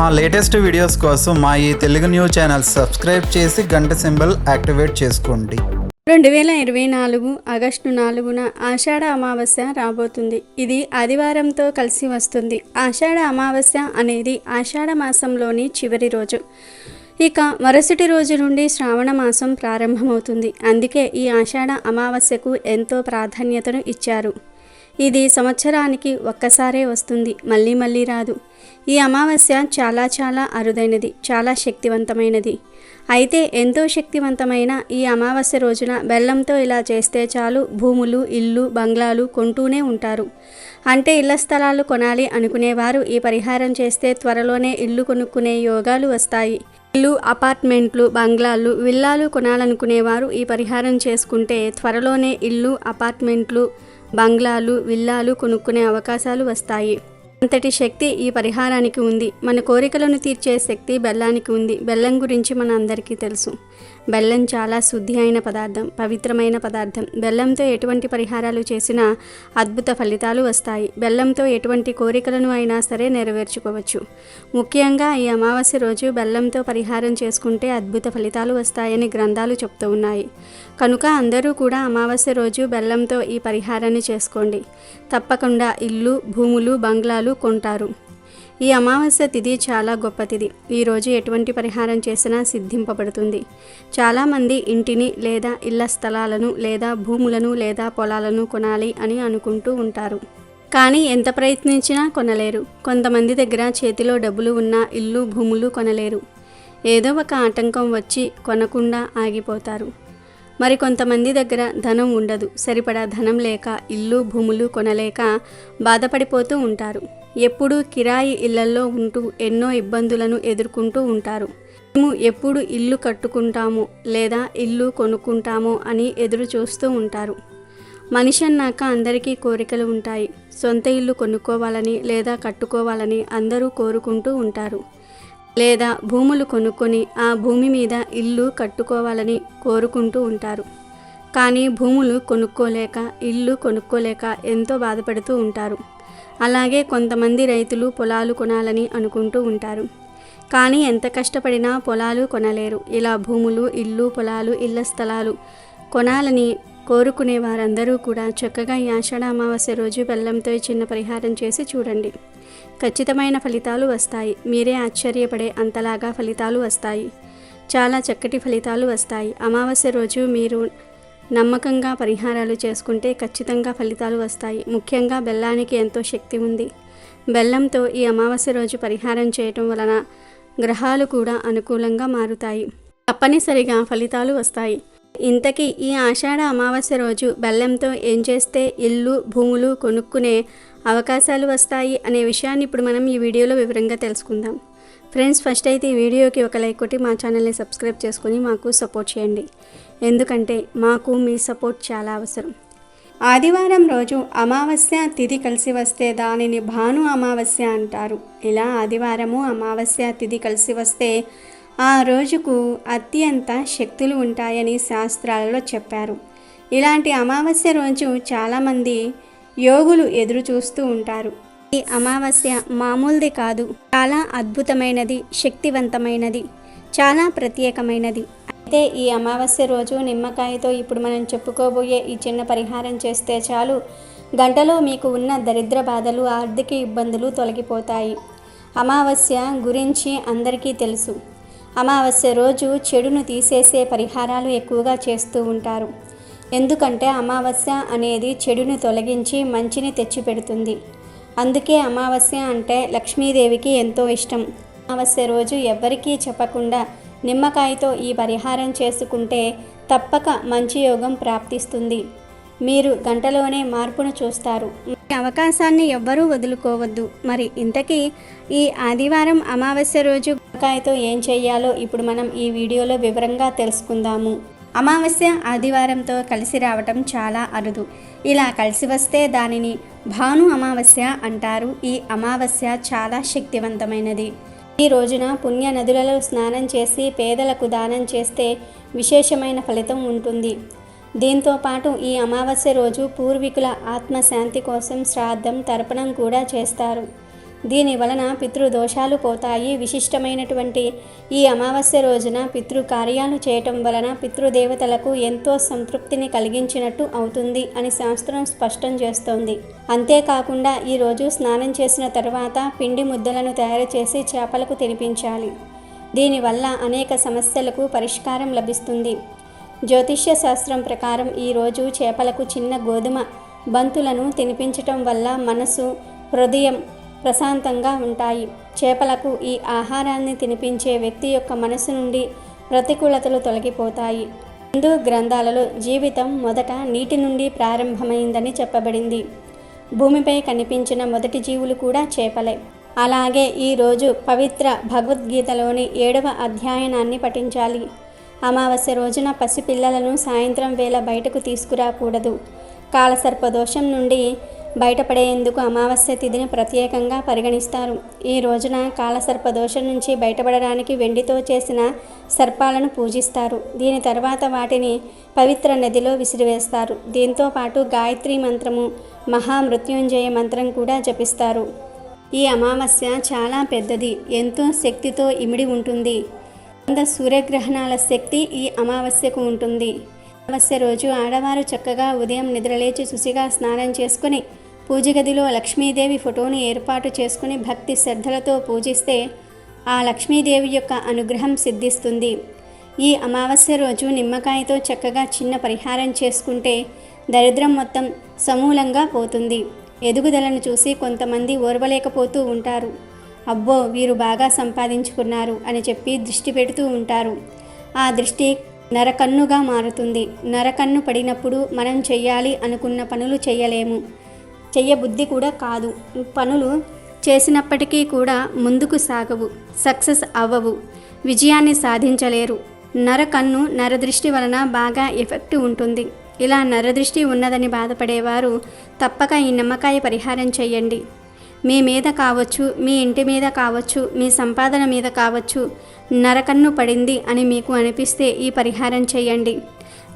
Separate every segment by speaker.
Speaker 1: మా latest videos కోసం మా ఈ తెలుగు న్యూస్ ఛానల్ సబ్స్క్రైబ్ చేసి గంట సింబల్ యాక్టివేట్ చేసుకోండి.
Speaker 2: రెండు వేల ఇరవై నాలుగు ఆగస్టు నాలుగున ఆషాఢ అమావాస్య రాబోతుంది. ఇది ఆదివారంతో కలిసి వస్తుంది. ఆషాఢ అమావాస్య అనేది ఆషాఢ మాసంలోని చివరి రోజు. ఇక మరుసటి రోజు నుండి శ్రావణ మాసం ప్రారంభమవుతుంది. అందుకే ఈ ఆషాఢ అమావాస్యకు ఎంతో ప్రాధాన్యతను ఇచ్చారు. ఇది సంవత్సరానికి ఒక్కసారే వస్తుంది. మళ్ళీ మళ్ళీ రాదు. ఈ అమావాస్య చాలా చాలా అరుదైనది చాలా శక్తివంతమైనది. అయితే ఎంతో శక్తివంతమైన ఈ అమావాస్య రోజున బెల్లంతో ఇలా చేస్తే చాలు భూములు ఇల్లు బంగ్లాలు కొంటూనే ఉంటారు. అంటే ఇళ్ళ స్థలాలు కొనాలి అనుకునేవారు ఈ పరిహారం చేస్తే త్వరలోనే ఇల్లు కొనుక్కునే యోగాలు వస్తాయి. ఇల్లు అపార్ట్మెంట్లు బంగ్లాలు విల్లాలు కొనాలనుకునేవారు ఈ పరిహారం చేసుకుంటే త్వరలోనే ఇల్లు అపార్ట్మెంట్లు బంగ్లాలు విల్లాలు కొనుక్కునే అవకాశాలు వస్తాయి. అంతటి శక్తి ఈ పరిహారానికి ఉంది. మన కోరికలను తీర్చే శక్తి బెల్లానికి ఉంది. బెల్లం గురించి మన అందరికీ తెలుసు. బెల్లం చాలా శుద్ధి అయిన పదార్థం పవిత్రమైన పదార్థం. బెల్లంతో ఎటువంటి పరిహారాలు చేసినా అద్భుత ఫలితాలు వస్తాయి. బెల్లంతో ఎటువంటి కోరికలను అయినా సరే నెరవేర్చుకోవచ్చు. ముఖ్యంగా ఈ అమావాస్య రోజు బెల్లంతో పరిహారం చేసుకుంటే అద్భుత ఫలితాలు వస్తాయని గ్రంథాలు చెప్తూ ఉన్నాయి. కనుక అందరూ కూడా అమావాస్య రోజు బెల్లంతో ఈ పరిహారాన్ని చేసుకోండి. తప్పకుండా ఇల్లు భూములు బంగ్లాలు కొంటారు. ఈ అమావాస్య తిథి చాలా గొప్ప తిథి ఈరోజు ఎటువంటి పరిహారం చేసినా సిద్ధింపబడుతుంది. చాలామంది ఇంటిని లేదా ఇళ్ళ స్థలాలను లేదా భూములను లేదా పొలాలను కొనాలి అని అనుకుంటూ ఉంటారు. కానీ ఎంత ప్రయత్నించినా కొనలేరు. కొంతమంది దగ్గర చేతిలో డబ్బులు ఉన్నా ఇల్లు భూములు కొనలేరు. ఏదో ఒక ఆటంకం వచ్చి కొనకుండా ఆగిపోతారు. మరి కొంతమంది దగ్గర ధనం ఉండదు. సరిపడా ధనం లేక ఇల్లు భూములు కొనలేక బాధపడిపోతూ ఉంటారు. ఎప్పుడూ కిరాయి ఇళ్ళలో ఉంటూ ఎన్నో ఇబ్బందులను ఎదుర్కొంటూ ఉంటారు. మేము ఎప్పుడు ఇల్లు కట్టుకుంటాము లేదా ఇల్లు కొనుక్కుంటామో అని ఎదురు చూస్తూ ఉంటారు. మనిషి అన్నాక అందరికీ కోరికలు ఉంటాయి. సొంత ఇల్లు కొనుక్కోవాలని లేదా కట్టుకోవాలని అందరూ కోరుకుంటూ ఉంటారు. లేదా భూములు కొనుక్కొని ఆ భూమి మీద ఇల్లు కట్టుకోవాలని కోరుకుంటూ ఉంటారు. కానీ భూములు కొనుక్కోలేక ఇల్లు కొనుక్కోలేక ఎంతో బాధపడుతూ ఉంటారు. అలాగే కొంతమంది రైతులు పొలాలు కొనాలని అనుకుంటూ ఉంటారు. కానీ ఎంత కష్టపడినా పొలాలు కొనలేరు. ఇలా భూములు ఇల్లు పొలాలు ఇళ్ళ స్థలాలు కొనాలని కోరుకునే వారందరూ కూడా చక్కగా ఈ ఆషాఢ అమావాస్య రోజు బెల్లంతో చిన్న పరిహారం చేసి చూడండి. ఖచ్చితమైన ఫలితాలు వస్తాయి. మీరే ఆశ్చర్యపడే అంతలాగా ఫలితాలు వస్తాయి. చాలా చక్కటి ఫలితాలు వస్తాయి. అమావాస్య రోజు మీరు నమ్మకంగా పరిహారాలు చేసుకుంటే ఖచ్చితంగా ఫలితాలు వస్తాయి. ముఖ్యంగా బెల్లానికి ఎంతో శక్తి ఉంది. బెల్లంతో ఈ అమావాస్య రోజు పరిహారం చేయటం వలన గ్రహాలు కూడా అనుకూలంగా మారుతాయి. తప్పనిసరిగా ఫలితాలు వస్తాయి. ఇంతకీ ఈ ఆషాఢ అమావాస్య రోజు బెల్లంతో ఏం చేస్తే ఇల్లు భూములు కొనుక్కునే అవకాశాలు వస్తాయి అనే విషయాన్ని ఇప్పుడు మనం ఈ వీడియోలో వివరంగా తెలుసుకుందాం. ఫ్రెండ్స్ ఫస్ట్ అయితే ఈ వీడియోకి ఒక లైక్ కొట్టి మా ఛానల్ని సబ్స్క్రైబ్ చేసుకొని మాకు సపోర్ట్ చేయండి. ఎందుకంటే మాకు మీ సపోర్ట్ చాలా అవసరం. ఆదివారం రోజు అమావాస్య తిథి కలిసి వస్తే దానిని భాను అమావాస్య అంటారు. ఇలా ఆదివారము అమావాస్య తిథి కలిసి వస్తే ఆ రోజుకు అత్యంత శక్తులు ఉంటాయని శాస్త్రాలలో చెప్పారు. ఇలాంటి అమావాస్య రోజు చాలామంది యోగులు ఎదురు చూస్తూ ఉంటారు. ఈ అమావాస్య మామూలుది కాదు. చాలా అద్భుతమైనది శక్తివంతమైనది చాలా ప్రత్యేకమైనది. అయితే ఈ అమావాస్య రోజు నిమ్మకాయతో ఇప్పుడు మనం చెప్పుకోబోయే ఈ చిన్న పరిహారం చేస్తే చాలు. గంటలో మీకు ఉన్న దరిద్ర బాధలు ఆర్థిక ఇబ్బందులు తొలగిపోతాయి. అమావాస్య గురించి అందరికీ తెలుసు. అమావాస్య రోజు చెడును తీసేసే పరిహారాలు ఎక్కువగా చేస్తూ ఉంటారు. ఎందుకంటే అమావాస్య అనేది చెడును తొలగించి మంచిని తెచ్చిపెడుతుంది. అందుకే అమావాస్య అంటే లక్ష్మీదేవికి ఎంతో ఇష్టం. అమావాస్య రోజు ఎవ్వరికీ చెప్పకుండా నిమ్మకాయతో ఈ పరిహారం చేసుకుంటే తప్పక మంచి యోగం ప్రాప్తిస్తుంది. మీరు గంటలోనే మార్పును చూస్తారు. ఈ అవకాశాన్ని ఎవ్వరూ వదులుకోవద్దు. మరి ఇంతకీ ఈ ఆదివారం అమావాస్య రోజు నిమ్మకాయతో ఏం చేయాలో ఇప్పుడు మనం ఈ వీడియోలో వివరంగా తెలుసుకుందాము. అమావాస్య ఆదివారంతో కలిసి రావటం చాలా అరుదు. ఇలా కలిసి వస్తే దానిని భాను అమావాస్య అంటారు. ఈ అమావాస్య చాలా శక్తివంతమైనది. ఈ రోజున పుణ్య నదులలో స్నానం చేసి పేదలకు దానం చేస్తే విశేషమైన ఫలితం ఉంటుంది. దీంతో పాటు ఈ అమావాస్య రోజు పూర్వీకుల ఆత్మశాంతి కోసం శ్రాద్ధం తర్పణం కూడా చేస్తారు. దీని వలన పితృదోషాలు పోతాయి. విశిష్టమైనటువంటి ఈ అమావాస్య రోజున పితృ కార్యాలు చేయటం వలన పితృదేవతలకు ఎంతో సంతృప్తిని కలిగించినట్టు అవుతుంది అని శాస్త్రం స్పష్టం చేస్తోంది. అంతేకాకుండా ఈ రోజు స్నానం చేసిన తర్వాత పిండి ముద్దలను తయారు చేసి చేపలకు తినిపించాలి. దీనివల్ల అనేక సమస్యలకు పరిష్కారం లభిస్తుంది. జ్యోతిష్య శాస్త్రం ప్రకారం ఈరోజు చేపలకు చిన్న గోధుమ బంతులను తినిపించటం వల్ల మనసు హృదయం ప్రశాంతంగా ఉంటాయి. చేపలకు ఈ ఆహారాన్ని తినిపించే వ్యక్తి యొక్క మనసు నుండి ప్రతికూలతలు తొలగిపోతాయి. హిందూ గ్రంథాలలో జీవితం మొదట నీటి నుండి ప్రారంభమైందని చెప్పబడింది. భూమిపై కనిపించిన మొదటి జీవులు కూడా చేపలే. అలాగే ఈరోజు పవిత్ర భగవద్గీతలోని ఏడవ అధ్యయనాన్ని పఠించాలి. అమావాస్య రోజున పసిపిల్లలను సాయంత్రం వేళ బయటకు తీసుకురాకూడదు. కాలసర్పదోషం నుండి బయటపడేందుకు అమావాస్య తిథిని ప్రత్యేకంగా పరిగణిస్తారు. ఈ రోజున కాలసర్ప దోషం నుంచి బయటపడడానికి వెండితో చేసిన సర్పాలను పూజిస్తారు. దీని తర్వాత వాటిని పవిత్ర నదిలో విసిరివేస్తారు. దీంతో పాటు గాయత్రి మంత్రము మహామృత్యుంజయ మంత్రం కూడా జపిస్తారు. ఈ అమావాస్య చాలా పెద్దది. ఎంతో శక్తితో ఇమిడి ఉంటుంది. వంద సూర్యగ్రహణాల శక్తి ఈ అమావాస్యకు ఉంటుంది. అమావాస్య రోజు ఆడవారు చక్కగా ఉదయం నిద్రలేచి శుచిగా స్నానం చేసుకుని పూజ గదిలో లక్ష్మీదేవి ఫోటోని ఏర్పాటు చేసుకుని భక్తి శ్రద్ధలతో పూజిస్తే ఆ లక్ష్మీదేవి యొక్క అనుగ్రహం సిద్ధిస్తుంది. ఈ అమావాస్య రోజు నిమ్మకాయతో చక్కగా చిన్న పరిహారం చేసుకుంటే దరిద్రం మొత్తం సమూలంగా పోతుంది. ఎదుగుదలను చూసి కొంతమంది ఓర్వలేకపోతూ ఉంటారు. అబ్బో వీరు బాగా సంపాదించుకున్నారు అని చెప్పి దృష్టి పెడుతూ ఉంటారు. ఆ దృష్టి నరకన్నుగా మారుతుంది. నరకన్ను పడినప్పుడు మనం చేయాలి అనుకున్న పనులు చేయలేము చెయ్యబుద్ధి కూడా కాదు. పనులు చేసినప్పటికీ కూడా ముందుకు సాగవు. సక్సెస్ అవ్వవు. విజయాన్ని సాధించలేరు. నరకన్ను నరదృష్టి వలన బాగా ఎఫెక్ట్ ఉంటుంది. ఇలా నరదృష్టి ఉన్నదని బాధపడేవారు తప్పక ఈ నిమ్మకాయ పరిహారం చేయండి మీ మీద కావచ్చు మీ ఇంటి మీద కావచ్చు మీ సంపాదన మీద కావచ్చు నరకన్ను పడింది అని మీకు అనిపిస్తే ఈ పరిహారం చేయండి.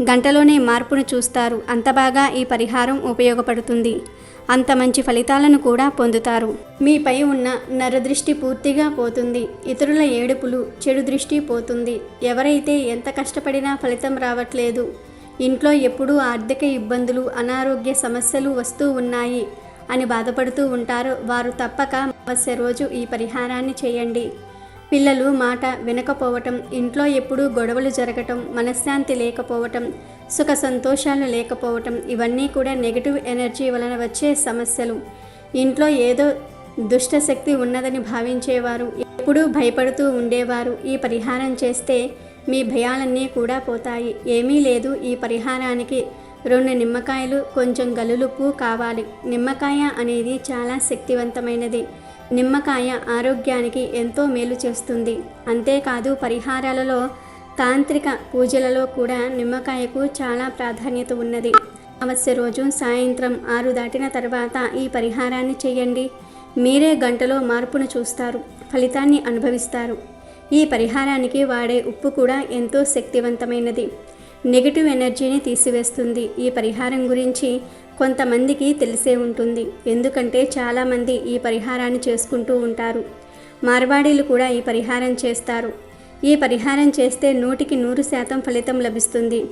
Speaker 2: గంటలోనే మార్పును చూస్తారు. అంత బాగా ఈ పరిహారం ఉపయోగపడుతుంది. అంత మంచి ఫలితాలను కూడా పొందుతారు. మీపై ఉన్న నరదృష్టి పూర్తిగా పోతుంది. ఇతరుల ఏడుపులు చెడు దృష్టి పోతుంది. ఎవరైతే ఎంత కష్టపడినా ఫలితం రావట్లేదు. ఇంట్లో ఎప్పుడూ ఆర్థిక ఇబ్బందులు అనారోగ్య సమస్యలు వస్తూ ఉన్నాయి. అని బాధపడుతూ ఉంటారు. వారు తప్పక అమావాస్య రోజు ఈ పరిహారాన్ని చేయండి. పిల్లలు మాట వినకపోవటం ఇంట్లో ఎప్పుడూ గొడవలు జరగటం మనశ్శాంతి లేకపోవటం సుఖ సంతోషాలు లేకపోవటం ఇవన్నీ కూడా నెగిటివ్ ఎనర్జీ వలన వచ్చే సమస్యలు. ఇంట్లో ఏదో దుష్ట శక్తి ఉన్నదని భావించేవారు ఎప్పుడూ భయపడుతూ ఉండేవారు. ఈ పరిహారం చేస్తే మీ భయాలన్నీ కూడా పోతాయి. ఏమీ లేదు ఈ పరిహారానికి. రెండు నిమ్మకాయలు కొంచెం గలులుపు కావాలి. నిమ్మకాయ అనేది చాలా శక్తివంతమైనది. నిమ్మకాయ ఆరోగ్యానికి ఎంతో మేలు చేస్తుంది. అంతేకాదు పరిహారాలలో తాంత్రిక పూజలలో కూడా నిమ్మకాయకు చాలా ప్రాధాన్యత ఉన్నది. అమావాస్య రోజు సాయంత్రం ఆరు దాటిన తర్వాత ఈ పరిహారాన్ని చేయండి. మీరే గంటలో మార్పును చూస్తారు ఫలితాన్ని అనుభవిస్తారు. ఈ పరిహారానికి వాడే ఉప్పు కూడా ఎంతో శక్తివంతమైనది. నెగిటివ్ ఎనర్జీని తీసివేస్తుంది. ఈ పరిహారం గురించి కొంతమందికి తెలిసే ఉంటుంది. ఎందుకంటే చాలామంది ఈ పరిహారాన్ని చేసుకుంటూ ఉంటారు. మార్వాడీలు కూడా ఈ పరిహారం చేస్తారు. ఈ పరిహారం చేస్తే నూటికి నూరు శాతం ఫలితం లభిస్తుంది.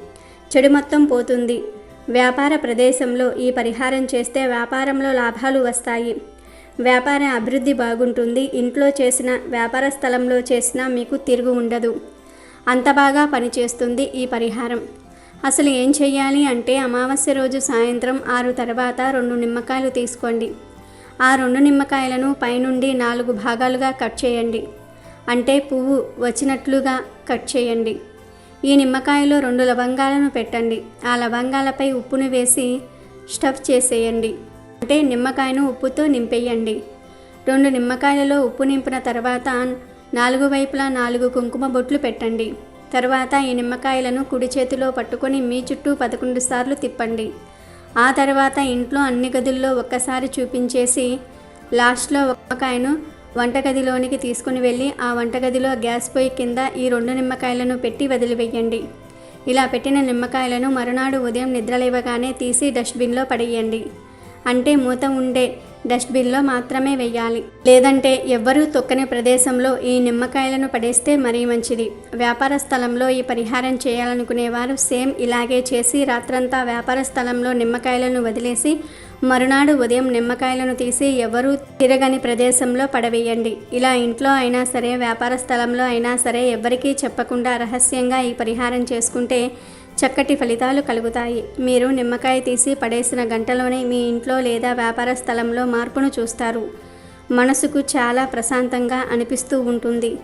Speaker 2: చెడు మొత్తం పోతుంది. వ్యాపార ప్రదేశంలో ఈ పరిహారం చేస్తే వ్యాపారంలో లాభాలు వస్తాయి. వ్యాపార అభివృద్ధి బాగుంటుంది. ఇంట్లో చేసిన వ్యాపార స్థలంలో చేసినా మీకు తిరుగు ఉండదు. అంత బాగా పనిచేస్తుంది ఈ పరిహారం. అసలు ఏం చేయాలి అంటే అమావాస్య రోజు సాయంత్రం ఆరు తర్వాత రెండు నిమ్మకాయలు తీసుకోండి. ఆ రెండు నిమ్మకాయలను పైనుండి నాలుగు భాగాలుగా కట్ చేయండి. అంటే పువ్వు వచ్చినట్లుగా కట్ చేయండి. ఈ నిమ్మకాయలో రెండు లవంగాలను పెట్టండి. ఆ లవంగాలపై ఉప్పును వేసి స్టఫ్ చేసేయండి. అంటే నిమ్మకాయను ఉప్పుతో నింపేయండి. రెండు నిమ్మకాయలలో ఉప్పు నింపిన తర్వాత నాలుగు వైపులా నాలుగు కుంకుమ బొట్లు పెట్టండి. తర్వాత ఈ నిమ్మకాయలను కుడి చేతిలో పట్టుకొని మీ చుట్టూ పదకొండు సార్లు తిప్పండి. ఆ తర్వాత ఇంట్లో అన్ని గదుల్లో ఒక్కసారి చూపించేసి లాస్ట్లో నిమ్మకాయను వంటగదిలోనికి తీసుకుని వెళ్ళి ఆ వంటగదిలో గ్యాస్ పొయ్యి కింద ఈ రెండు నిమ్మకాయలను పెట్టి వదిలివేయండి. ఇలా పెట్టిన నిమ్మకాయలను మరునాడు ఉదయం నిద్రలేవగానే తీసి డస్ట్బిన్లో పడేయండి. అంటే మూత ఉండే డస్ట్బిన్లో మాత్రమే వేయాలి లేదంటే ఎవ్వరూ తొక్కని ప్రదేశంలో ఈ నిమ్మకాయలను పడేస్తే మరీ మంచిది. వ్యాపార స్థలంలో ఈ పరిహారం చేయాలనుకునేవారు సేమ్ ఇలాగే చేసి రాత్రంతా వ్యాపార స్థలంలో నిమ్మకాయలను వదిలేసి మరునాడు ఉదయం నిమ్మకాయలను తీసి ఎవరూ తిరగని ప్రదేశంలో పడవేయండి. ఇలా ఇంట్లో అయినా సరే వ్యాపార స్థలంలో అయినా సరే ఎవ్వరికీ చెప్పకుండా రహస్యంగా ఈ పరిహారం చేసుకుంటే చక్కటి ఫలితాలు కలుగుతాయి. మీరు నిమ్మకాయ తీసి పడేసిన గంటలోనే మీ ఇంట్లో లేదా వ్యాపార స్థలంలో మార్పును చూస్తారు. మనసుకు చాలా ప్రశాంతంగా అనిపిస్తూ ఉంటుంది.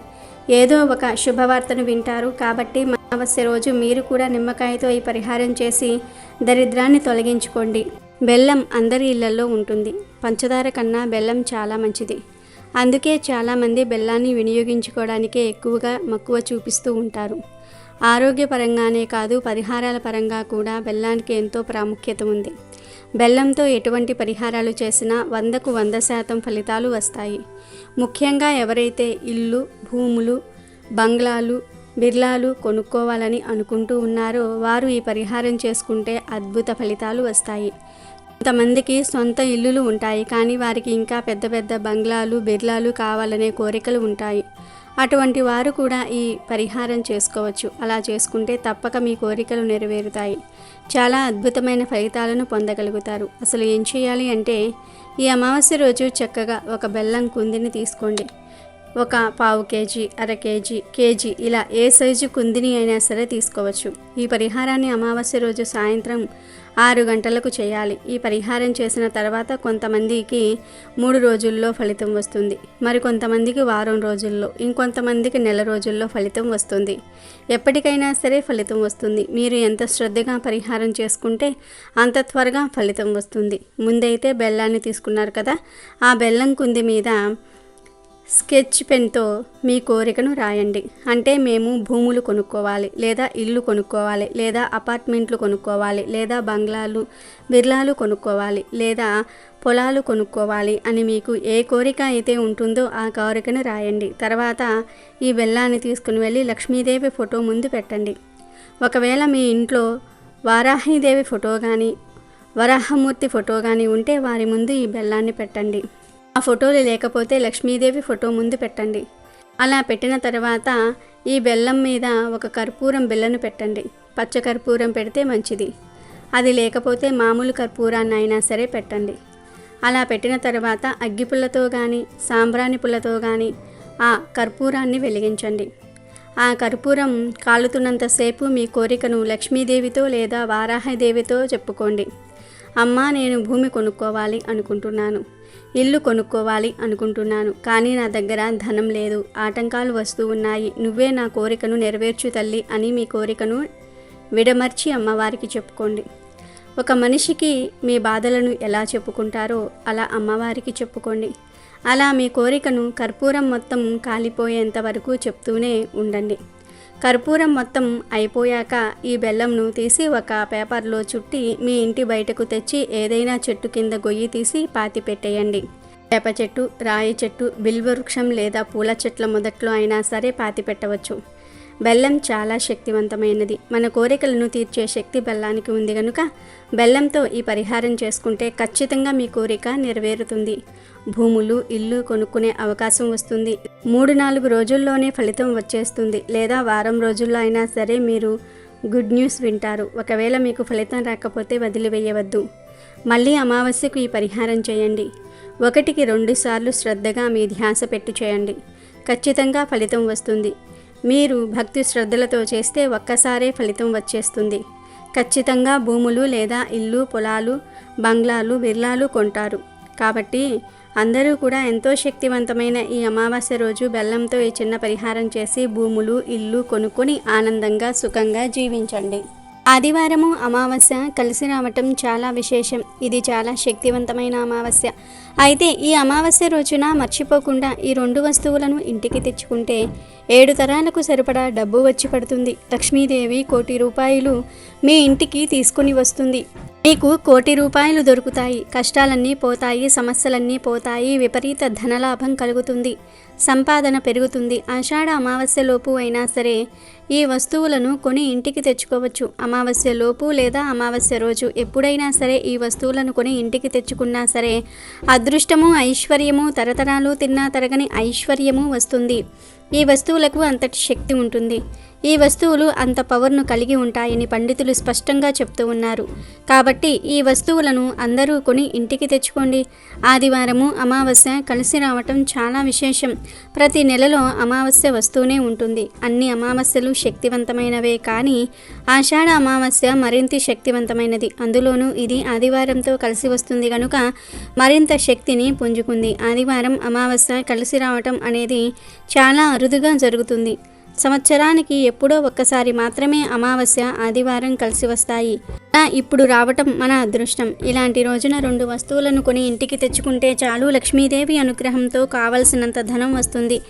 Speaker 2: ఏదో ఒక శుభవార్తను వింటారు. కాబట్టి అమావాస్య రోజు మీరు కూడా నిమ్మకాయతో ఈ పరిహారం చేసి దరిద్రాన్ని తొలగించుకోండి. బెల్లం అందరి ఇళ్ళలో ఉంటుంది. పంచదార కన్నా బెల్లం చాలా మంచిది. అందుకే చాలామంది బెల్లాన్ని వినియోగించుకోవడానికే ఎక్కువగా మక్కువ చూపిస్తూ ఉంటారు. ఆరోగ్యపరంగానే కాదు పరిహారాల పరంగా కూడా బెల్లానికి ఎంతో ప్రాముఖ్యత ఉంది బెల్లంతో ఎటువంటి పరిహారాలు చేసినా వందకు వంద శాతం ఫలితాలు వస్తాయి. ముఖ్యంగా ఎవరైతే ఇల్లు భూములు బంగ్లాలు బిర్లాలు కొనుక్కోవాలని అనుకుంటూ ఉన్నారో వారు ఈ పరిహారం చేసుకుంటే అద్భుత ఫలితాలు వస్తాయి. కొంతమందికి సొంత ఇల్లులు ఉంటాయి కానీ వారికి ఇంకా పెద్ద పెద్ద బంగ్లాలు బిర్లాలు కావాలనే కోరికలు ఉంటాయి. అటువంటి వారు కూడా ఈ పరిహారం చేసుకోవచ్చు. అలా చేసుకుంటే తప్పక మీ కోరికలు నెరవేరుతాయి. చాలా అద్భుతమైన ఫలితాలను పొందగలుగుతారు. అసలు ఏం చేయాలి అంటే ఈ అమావాస్య రోజు చక్కగా ఒక బెల్లం కుందిని తీసుకోండి. ఒక పావు కేజీ అర కేజీ కేజీ ఇలా ఏ సైజు కుందిని అయినా సరే తీసుకోవచ్చు. ఈ పరిహారాన్ని అమావాస్య రోజు సాయంత్రం ఆరు గంటలకు చేయాలి. ఈ పరిహారం చేసిన తర్వాత కొంతమందికి మూడు రోజుల్లో ఫలితం వస్తుంది. మరి కొంతమందికి వారం రోజుల్లో ఇంకొంతమందికి నెల రోజుల్లో ఫలితం వస్తుంది. ఎప్పటికైనా సరే ఫలితం వస్తుంది. మీరు ఎంత శ్రద్ధగా పరిహారం చేసుకుంటే అంత త్వరగా ఫలితం వస్తుంది. ముందైతే బెల్లాన్ని తీసుకున్నారు కదా ఆ బెల్లం కుంది మీద స్కెచ్ పెన్తో మీ కోరికను రాయండి. అంటే మేము భూములు కొనుక్కోవాలి లేదా ఇల్లు కొనుక్కోవాలి లేదా అపార్ట్మెంట్లు కొనుక్కోవాలి లేదా బంగ్లాలు బిర్లాలు కొనుక్కోవాలి లేదా పొలాలు కొనుక్కోవాలి అని మీకు ఏ కోరిక అయితే ఉంటుందో ఆ కోరికను రాయండి. తర్వాత ఈ బెల్లాన్ని తీసుకుని వెళ్ళి లక్ష్మీదేవి ఫోటో ముందు పెట్టండి. ఒకవేళ మీ ఇంట్లో వారాహిదేవి ఫోటో కానీ వరాహమూర్తి ఫోటో కానీ ఉంటే వారి ముందు ఈ బెల్లాన్ని పెట్టండి. ఆ ఫోటోలు లేకపోతే లక్ష్మీదేవి ఫోటో ముందు పెట్టండి. అలా పెట్టిన తర్వాత ఈ బెల్లం మీద ఒక కర్పూరం బిల్లను పెట్టండి. పచ్చ కర్పూరం పెడితే మంచిది. అది లేకపోతే మామూలు కర్పూరాన్ని అయినా సరే పెట్టండి. అలా పెట్టిన తర్వాత అగ్గిపుల్లతో కానీ సాంబ్రాణి పుల్లతో కానీ ఆ కర్పూరాన్ని వెలిగించండి. ఆ కర్పూరం కాలుతున్నంతసేపు మీ కోరికను లక్ష్మీదేవితో లేదా వారాహదేవితో చెప్పుకోండి. అమ్మా నేను భూమి కొనుక్కోవాలి అనుకుంటున్నాను. ఇల్లు కొనుక్కోవాలి అనుకుంటున్నాను. కానీ నా దగ్గర ధనం లేదు. ఆటంకాలు వస్తూ ఉన్నాయి. నువ్వే నా కోరికను నెరవేర్చు తల్లి అని మీ కోరికను విడమర్చి అమ్మవారికి చెప్పుకోండి. ఒక మనిషికి మీ బాధలను ఎలా చెప్పుకుంటారో అలా అమ్మవారికి చెప్పుకోండి. అలా మీ కోరికను కర్పూరం మొత్తం కాలిపోయేంత వరకు చెప్తూనే ఉండండి. కర్పూరం మొత్తం అయిపోయాక ఈ బెల్లంను తీసి ఒక పేపర్లో చుట్టి మీ ఇంటి బయటకు తెచ్చి ఏదైనా చెట్టు కింద గొయ్యి తీసి పాతి పెట్టేయండి. వేప చెట్టు రాయి చెట్టు బిల్వృక్షం లేదా పూల చెట్ల మొదట్లో అయినా సరే పాతి పెట్టవచ్చు. బెల్లం చాలా శక్తివంతమైనది. మన కోరికలను తీర్చే శక్తి బెల్లానికి ఉంది కనుక బెల్లంతో ఈ పరిహారం చేసుకుంటే ఖచ్చితంగా మీ కోరిక నెరవేరుతుంది. భూములు ఇల్లు కొనుక్కునే అవకాశం వస్తుంది. మూడు నాలుగు రోజుల్లోనే ఫలితం వచ్చేస్తుంది. లేదా వారం రోజుల్లో అయినా సరే మీరు గుడ్ న్యూస్ వింటారు. ఒకవేళ మీకు ఫలితం రాకపోతే వదిలివేయవద్దు. మళ్ళీ అమావాస్యకు ఈ పరిహారం చేయండి. ఒకటికి రెండు సార్లు శ్రద్ధగా మీ ధ్యాస పెట్టి చేయండి. ఖచ్చితంగా ఫలితం వస్తుంది. మీరు భక్తి శ్రద్ధలతో చేస్తే ఒక్కసారే ఫలితం వచ్చేస్తుంది. ఖచ్చితంగా భూములు లేదా ఇల్లు పొలాలు బంగ్లాలు బిర్లాలు కొంటారు. కాబట్టి అందరూ కూడా ఎంతో శక్తివంతమైన ఈ అమావాస్య రోజు బెల్లంతో ఈ చిన్న పరిహారం చేసి భూములు ఇల్లు కొనుక్కొని ఆనందంగా సుఖంగా జీవించండి. ఆదివారము అమావాస్య కలిసి రావటం చాలా విశేషం. ఇది చాలా శక్తివంతమైన అమావాస్య. అయితే ఈ అమావాస్య రోజున మర్చిపోకుండా ఈ రెండు వస్తువులను ఇంటికి తెచ్చుకుంటే ఏడు తరాలకు సరిపడా డబ్బు వచ్చి పడుతుంది. లక్ష్మీదేవి కోటి రూపాయలు మీ ఇంటికి తీసుకుని వస్తుంది. మీకు కోటి రూపాయలు దొరుకుతాయి. కష్టాలన్నీ పోతాయి సమస్యలన్నీ పోతాయి విపరీత ధనలాభం కలుగుతుంది సంపాదన పెరుగుతుంది. ఆషాఢ అమావాస్యలోపు అయినా సరే ఈ వస్తువులను కొని ఇంటికి తెచ్చుకోవచ్చు. అమావాస్య లోపు లేదా అమావాస్య రోజు ఎప్పుడైనా సరే ఈ వస్తువులను కొని ఇంటికి తెచ్చుకున్నా సరే అదృష్టము ఐశ్వర్యము తరతరాలు తిన్నా తరగని ఐశ్వర్యము వస్తుంది. ఈ వస్తువులకు అంతటి శక్తి ఉంటుంది. ఈ వస్తువులు అంత పవర్ను కలిగి ఉంటాయని పండితులు స్పష్టంగా చెప్తూ ఉన్నారు. కాబట్టి ఈ వస్తువులను అందరూ కొని ఇంటికి తెచ్చుకోండి. ఆదివారము అమావాస్య కలిసి రావటం చాలా విశేషం. ప్రతి నెలలో అమావాస్య వస్తూనే ఉంటుంది. అన్ని అమావాస్యలు శక్తివంతమైనవే కానీ ఆషాఢ అమావాస్య మరింత శక్తివంతమైనది. అందులోనూ ఇది ఆదివారంతో కలిసి వస్తుంది కనుక మరింత శక్తిని పుంజుకుంది. ఆదివారం అమావాస్య కలిసి రావటం అనేది చాలా అరుదుగా జరుగుతుంది. సంవత్సరానికి ఎప్పుడో ఒక్కసారి మాత్రమే అమావాస్య ఆదివారం కలిసి వస్తాయి. ఇప్పుడు రావటం మన అదృష్టం. ఇలాంటి రోజున రెండు వస్తువులను కొని ఇంటికి తెచ్చుకుంటే చాలు లక్ష్మీదేవి అనుగ్రహంతో కావలసినంత ధనం వస్తుంది.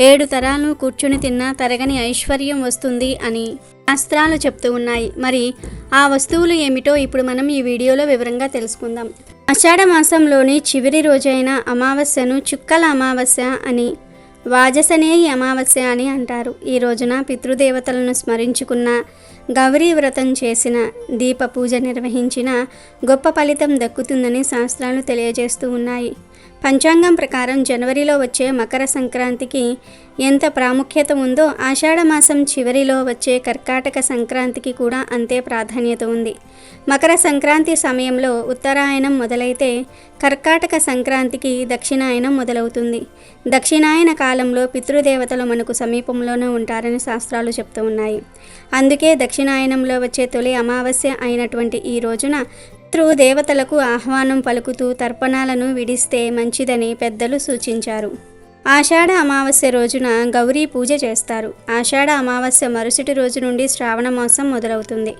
Speaker 2: ఏడు తరాలు కూర్చుని తిన్నా తరగని ఐశ్వర్యం వస్తుంది అని శాస్త్రాలు చెప్తూ ఉన్నాయి. మరి ఆ వస్తువులు ఏమిటో ఇప్పుడు మనం ఈ వీడియోలో వివరంగా తెలుసుకుందాం. ఆషాఢ మాసంలోని చివరి రోజైన అమావాస్యను చుక్కల అమావాస్య అని వాజసనేయి అమావాస్య అని అంటారు. ఈ రోజున పితృదేవతలను స్మరించుకున్న గౌరీ వ్రతం చేసిన దీప పూజ నిర్వహించిన గొప్ప ఫలితం దక్కుతుందని శాస్త్రాలు తెలియజేస్తూ ఉన్నాయి. పంచాంగం ప్రకారం జనవరిలో వచ్చే మకర సంక్రాంతికి ఎంత ప్రాముఖ్యత ఉందో ఆషాఢ మాసం చివరిలో వచ్చే కర్కాటక సంక్రాంతికి కూడా అంతే ప్రాధాన్యత ఉంది. మకర సంక్రాంతి సమయంలో ఉత్తరాయణం మొదలైతే కర్కాటక సంక్రాంతికి దక్షిణాయనం మొదలవుతుంది. దక్షిణాయన కాలంలో పితృదేవతలు మనకు సమీపంలోనే ఉంటారని శాస్త్రాలు చెప్తూ ఉన్నాయి. అందుకే దక్షిణాయనంలో వచ్చే తొలి అమావాస్య అయినటువంటి ఈ రోజున పితృ దేవతలకు ఆహ్వానం పలుకుతూ తర్పణాలను విడిస్తే మంచిదని పెద్దలు సూచించారు. ఆషాఢ అమావాస్య రోజున గౌరీ పూజ చేస్తారు. ఆషాఢ అమావాస్య మరుసటి రోజు నుండి శ్రావణ మాసం మొదలవుతుంది.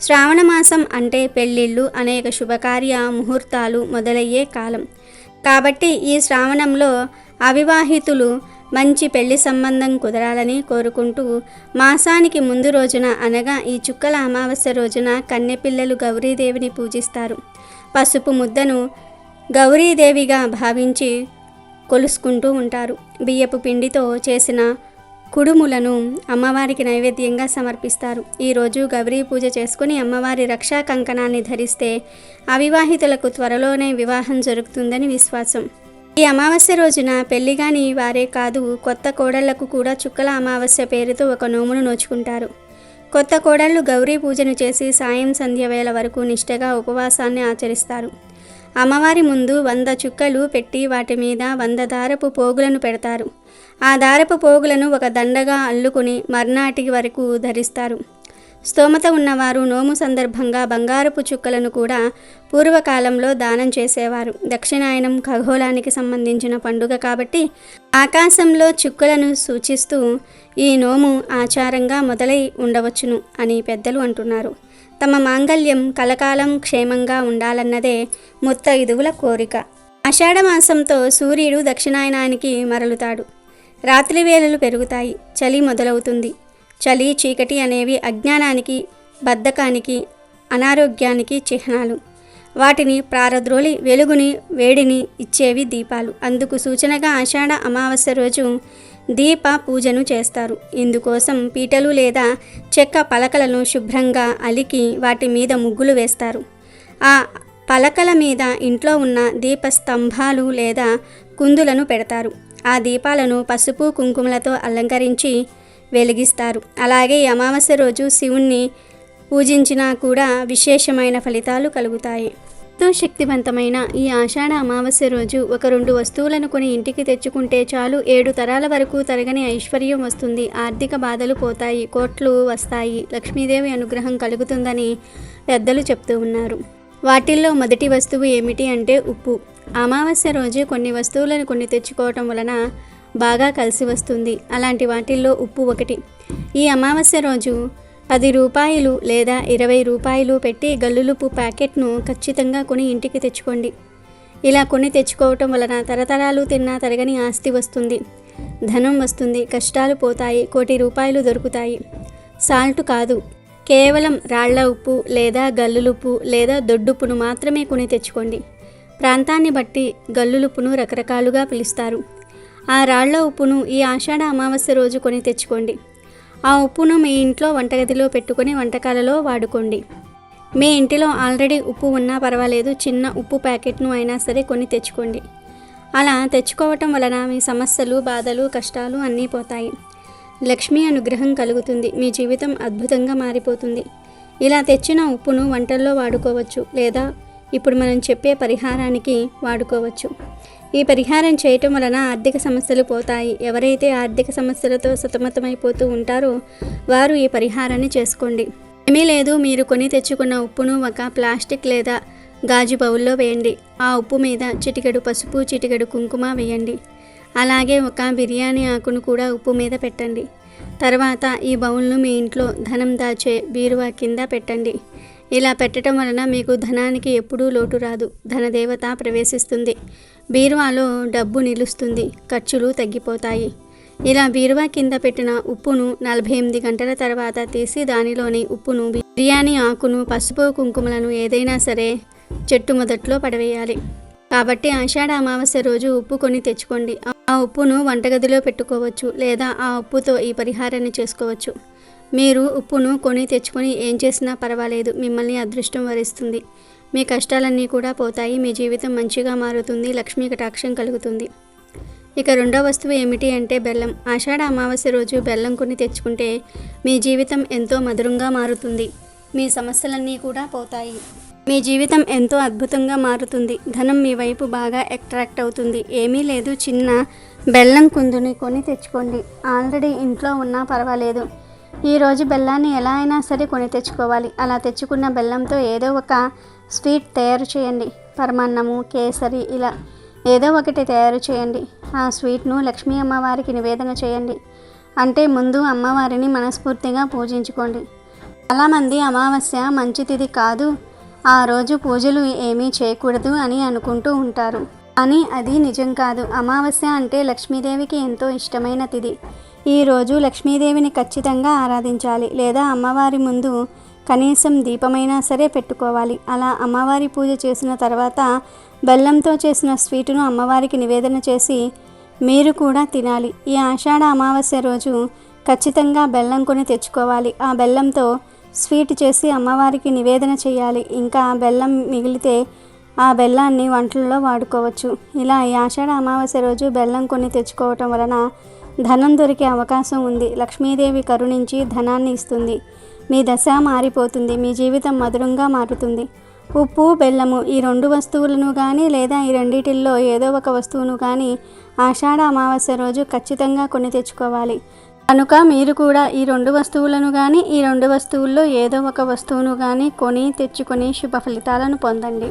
Speaker 2: శ్రావణ మాసం అంటే పెళ్ళిళ్ళు అనేక శుభకార్య ముహూర్తాలు మొదలయ్యే కాలం. కాబట్టి ఈ శ్రావణంలో అవివాహితులు మంచి పెళ్ళి సంబంధం కుదరాలని కోరుకుంటూ మాసానికి ముందు రోజున అనగా ఈ చుక్కల అమావాస్య రోజున కన్నెపిల్లలు గౌరీదేవిని పూజిస్తారు. పసుపు ముద్దను గౌరీదేవిగా భావించి కొలుసుకుంటూ ఉంటారు. బియ్యపు పిండితో చేసిన కుడుములను అమ్మవారికి నైవేద్యంగా సమర్పిస్తారు. ఈరోజు గౌరీ పూజ చేసుకుని అమ్మవారి రక్షా కంకణాన్ని ధరిస్తే అవివాహితులకు త్వరలోనే వివాహం జరుగుతుందని విశ్వాసం. ఈ అమావాస్య రోజున పెళ్ళిగాని వారే కాదు కొత్త కోడళ్ళకు కూడా చుక్కల అమావాస్య పేరుతో ఒక నోమును నోచుకుంటారు. కొత్త కోడళ్ళు గౌరీ పూజను చేసి సాయం సంధ్య వేళ వరకు నిష్టగా ఉపవాసాన్ని ఆచరిస్తారు. అమ్మవారి ముందు వంద చుక్కలు పెట్టి వాటి మీద వంద దారపు పోగులను పెడతారు. ఆ దారపు పోగులను ఒక దండగా అల్లుకుని మర్నాటి వరకు ధరిస్తారు. స్తోమత ఉన్నవారు నోము సందర్భంగా బంగారపు చుక్కలను కూడా పూర్వకాలంలో దానం చేసేవారు. దక్షిణాయనం ఖగోళానికి సంబంధించిన పండుగ కాబట్టి ఆకాశంలో చుక్కలను సూచిస్తూ ఈ నోము ఆచారంగా మొదలై ఉండవచ్చును అని పెద్దలు అంటున్నారు. తమ మాంగల్యం కలకాలం క్షేమంగా ఉండాలన్నదే ముత్తైదువుల కోరిక. ఆషాఢ మాసంతో సూర్యుడు దక్షిణాయనానికి మరలుతాడు. రాత్రి వేళలు పెరుగుతాయి. చలి మొదలవుతుంది. చలి చీకటి అనేవి అజ్ఞానానికి బద్ధకానికి అనారోగ్యానికి చిహ్నాలు. వాటిని ప్రారద్రోలి వెలుగుని వేడిని ఇచ్చేవి దీపాలు. అందుకు సూచనగా ఆషాఢ అమావాస్య రోజు దీప పూజను చేస్తారు. ఇందుకోసం పీటలు లేదా చెక్క పలకలను శుభ్రంగా అలికి వాటి మీద ముగ్గులు వేస్తారు. ఆ పలకల మీద ఇంట్లో ఉన్న దీప స్తంభాలు లేదా కుందులను పెడతారు. ఆ దీపాలను పసుపు కుంకుమలతో అలంకరించి వెలిగిస్తారు. అలాగే ఈ అమావాస్య రోజు శివుణ్ణి పూజించినా కూడా విశేషమైన ఫలితాలు కలుగుతాయి. ఎంతో శక్తివంతమైన ఈ ఆషాఢ అమావాస్య రోజు ఒక రెండు వస్తువులను కొని ఇంటికి తెచ్చుకుంటే చాలు ఏడు తరాల వరకు తరగని ఐశ్వర్యం వస్తుంది. ఆర్థిక బాధలు పోతాయి కోట్లు వస్తాయి లక్ష్మీదేవి అనుగ్రహం కలుగుతుందని పెద్దలు చెప్తూ ఉన్నారు. వాటిల్లో మొదటి వస్తువు ఏమిటి అంటే ఉప్పు. అమావాస్య రోజు కొన్ని వస్తువులను కొన్ని తెచ్చుకోవటం వలన బాగా కలిసి వస్తుంది. అలాంటి వాటిల్లో ఉప్పు ఒకటి. ఈ అమావాస్య రోజు పది రూపాయలు లేదా ఇరవై రూపాయలు పెట్టి గల్లులుపు ప్యాకెట్ను ఖచ్చితంగా కొని ఇంటికి తెచ్చుకోండి. ఇలా కొని తెచ్చుకోవటం వలన తరతరాలు తిన్నా తరగని ఆస్తి వస్తుంది. ధనం వస్తుంది. కష్టాలు పోతాయి. కోటి రూపాయలు దొరుకుతాయి. సాల్ట్ కాదు. కేవలం రాళ్ళ ఉప్పు లేదా గల్లులుప్పు లేదా దొడ్డుప్పును మాత్రమే కొని తెచ్చుకోండి. ప్రాంతాన్ని బట్టి గల్లులుప్పును రకరకాలుగా పిలుస్తారు. ఆ రాళ్ళ ఉప్పును ఈ ఆషాఢ అమావాస్య రోజు కొని తెచ్చుకోండి. ఆ ఉప్పును మీ ఇంట్లో వంటగదిలో పెట్టుకొని వంటకాలలో వాడుకోండి. మీ ఇంటిలో ఆల్రెడీ ఉప్పు ఉన్నా పర్వాలేదు చిన్న ఉప్పు ప్యాకెట్ను అయినా సరే కొని తెచ్చుకోండి. అలా తెచ్చుకోవటం వలన మీ సమస్యలు బాధలు కష్టాలు అన్నీ పోతాయి. లక్ష్మీ అనుగ్రహం కలుగుతుంది. మీ జీవితం అద్భుతంగా మారిపోతుంది. ఇలా తెచ్చిన ఉప్పును వంటల్లో వాడుకోవచ్చు లేదా ఇప్పుడు మనం చెప్పే పరిహారానికి వాడుకోవచ్చు. ఈ పరిహారం చేయటం వలన ఆర్థిక సమస్యలు పోతాయి. ఎవరైతే ఆర్థిక సమస్యలతో సతమతమైపోతూ ఉంటారో వారు ఈ పరిహారాన్ని చేసుకోండి. ఏమీ లేదు మీరు కొని తెచ్చుకున్న ఉప్పును ఒక ప్లాస్టిక్ లేదా గాజు బౌల్లో వేయండి. ఆ ఉప్పు మీద చిటికెడు పసుపు చిటికెడు కుంకుమ వేయండి. అలాగే ఒక బిర్యానీ ఆకును కూడా ఉప్పు మీద పెట్టండి. తర్వాత ఈ బౌల్ను మీ ఇంట్లో ధనం దాచే బీరువా కింద పెట్టండి. ఇలా పెట్టడం వలన మీకు ధనానికి ఎప్పుడూ లోటు రాదు. ధనదేవత ప్రవేశిస్తుంది. బీరువాలో డబ్బు నిలుస్తుంది. ఖర్చులు తగ్గిపోతాయి. ఇలా బీరువా కింద పెట్టిన ఉప్పును నలభై ఎనిమిది గంటల తర్వాత తీసి దానిలోని ఉప్పును బిర్యానీ ఆకును పసుపు కుంకుమలను ఏదైనా సరే చెట్టు మొదట్లో పడవేయాలి. కాబట్టి ఆషాఢ అమావాస్య రోజు ఉప్పు కొని తెచ్చుకోండి. ఆ ఉప్పును వంటగదిలో పెట్టుకోవచ్చు లేదా ఆ ఉప్పుతో ఈ పరిహారాన్ని చేసుకోవచ్చు. మీరు ఉప్పును కొని తెచ్చుకొని ఏం చేసినా పర్వాలేదు. మిమ్మల్ని అదృష్టం వరిస్తుంది. మీ కష్టాలన్నీ కూడా పోతాయి. మీ జీవితం మంచిగా మారుతుంది. లక్ష్మీ కటాక్షం కలుగుతుంది. ఇక రెండో వస్తువు ఏమిటి అంటే బెల్లం. ఆషాఢ అమావాస్య రోజు బెల్లం కొని తెచ్చుకుంటే మీ జీవితం ఎంతో మధురంగా మారుతుంది. మీ సమస్యలన్నీ కూడా పోతాయి. మీ జీవితం ఎంతో అద్భుతంగా మారుతుంది. ధనం మీ వైపు బాగా అట్రాక్ట్ అవుతుంది. ఏమీ లేదు. చిన్న బెల్లం కుందుని కొని తెచ్చుకోండి. ఆల్రెడీ ఇంట్లో ఉన్నా పర్వాలేదు. ఈరోజు బెల్లాన్ని ఎలా అయినా సరే కొని తెచ్చుకోవాలి. అలా తెచ్చుకున్న బెల్లంతో ఏదో ఒక స్వీట్ తయారు చేయండి. పరమాన్నము కేసరి ఇలా ఏదో ఒకటి తయారు చేయండి. ఆ స్వీట్ను లక్ష్మీ అమ్మవారికి నివేదన చేయండి. అంటే ముందు అమ్మవారిని మనస్ఫూర్తిగా పూజించుకోండి. చాలామంది అమావాస్య మంచి తిథి కాదు ఆ రోజు పూజలు ఏమీ చేయకూడదు అని అనుకుంటూ ఉంటారు. కానీ అది నిజం కాదు. అమావాస్య అంటే లక్ష్మీదేవికి ఎంతో ఇష్టమైన తిథి ఈరోజు లక్ష్మీదేవిని ఖచ్చితంగా ఆరాధించాలి లేదా అమ్మవారి ముందు కనీసం దీపమైనా సరే పెట్టుకోవాలి. అలా అమ్మవారి పూజ చేసిన తర్వాత బెల్లంతో చేసిన స్వీటును అమ్మవారికి నివేదన చేసి మీరు కూడా తినాలి. ఈ ఆషాఢ అమావాస్య రోజు ఖచ్చితంగా బెల్లం కొని తెచ్చుకోవాలి. ఆ బెల్లంతో స్వీట్ చేసి అమ్మవారికి నివేదన చేయాలి. ఇంకా బెల్లం మిగిలితే ఆ బెల్లాన్ని వంటల్లో వాడుకోవచ్చు. ఇలా ఈ ఆషాఢ అమావాస్య రోజు బెల్లం కొని తెచ్చుకోవటం వలన ధనం దొరికే అవకాశం ఉంది. లక్ష్మీదేవి కరుణించి ధనాన్ని ఇస్తుంది. మీ దశ మారిపోతుంది. మీ జీవితం మధురంగా మారుతుంది. ఉప్పు బెల్లము ఈ రెండు వస్తువులను కానీ లేదా ఈ రెండిటిల్లో ఏదో ఒక వస్తువును కానీ ఆషాఢ అమావాస్య రోజు ఖచ్చితంగా కొని తెచ్చుకోవాలి. కనుక మీరు కూడా ఈ రెండు వస్తువులను కానీ ఈ రెండు వస్తువుల్లో ఏదో ఒక వస్తువును కానీ కొని తెచ్చుకొని శుభ ఫలితాలను పొందండి.